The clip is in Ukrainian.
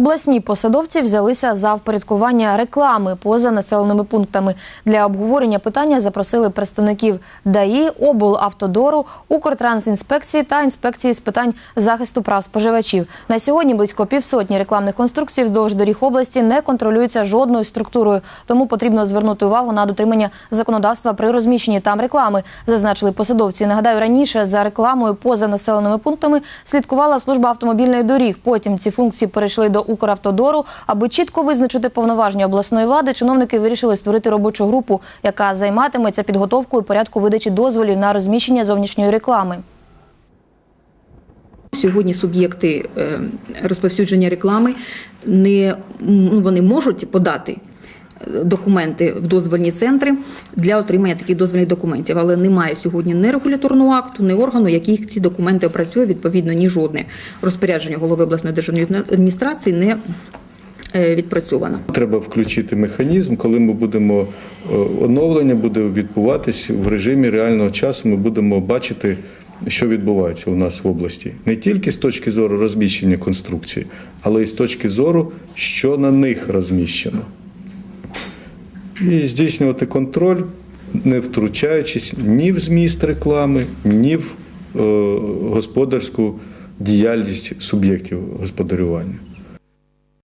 Обласні посадовці взялися за впорядкування реклами поза населеними пунктами. Для обговорення питання запросили представників ДАІ, облавтодору, Укртрансінспекції та інспекції з питань захисту прав споживачів. На сьогодні близько півсотні рекламних конструкцій вздовж доріг області не контролюються жодною структурою. Тому потрібно звернути увагу на дотримання законодавства при розміщенні там реклами, зазначили посадовці. Нагадаю, раніше за рекламою поза населеними пунктами слідкувала служба автомобільних доріг. Потім ці функції перейшли до Укравтодору. Аби чітко визначити повноваження обласної влади, чиновники вирішили створити робочу групу, яка займатиметься підготовкою порядку видачі дозволів на розміщення зовнішньої реклами. Сьогодні суб'єкти е, розповсюдження реклами не ну, вони можуть подати документи в дозвольні центри для отримання таких дозвольних документів, але немає сьогодні ні регуляторного акту, ні органу, який ці документи опрацює. Відповідно, ні жодне розпорядження голови обласної державної адміністрації не е, відпрацьовано. Треба включити механізм, коли ми будемо е, оновлення буде відбуватись в режимі реального часу. Ми будемо бачити, що відбувається у нас в області, не тільки з точки зору розміщення конструкції, але й з точки зору, що на них розміщено. І здійснювати контроль, не втручаючись ні в зміст реклами, ні в е, господарську діяльність суб'єктів господарювання.